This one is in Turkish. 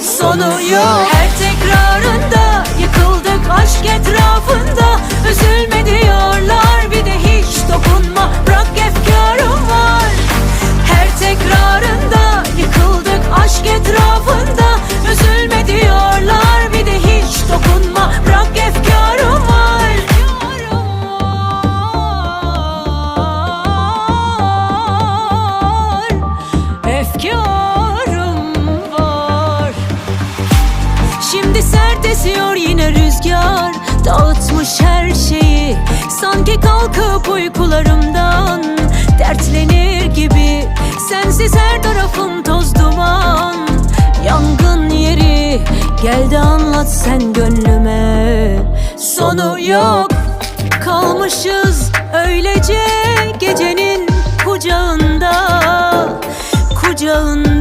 sonu yok. Her tekrarında yıkıldık aşk etrafında. Üzülme diyorlar bir de hiç dokunma. Bırak efkarım var. Her tekrarında yıkıldık aşk etrafında. Üzülme diyorlar bir de hiç dokunma. Bırak efkarım var. Efkarım sert esiyor yine rüzgar? Dağıtmış her şeyi. Sanki kalkıp uykularımdan Dertlenir gibi. Sensiz her tarafım toz duman. Yangın yeri. Gel de anlat sen gönlüme. Sonu yok. Kalmışız öylece Gecenin kucağında. Kucağında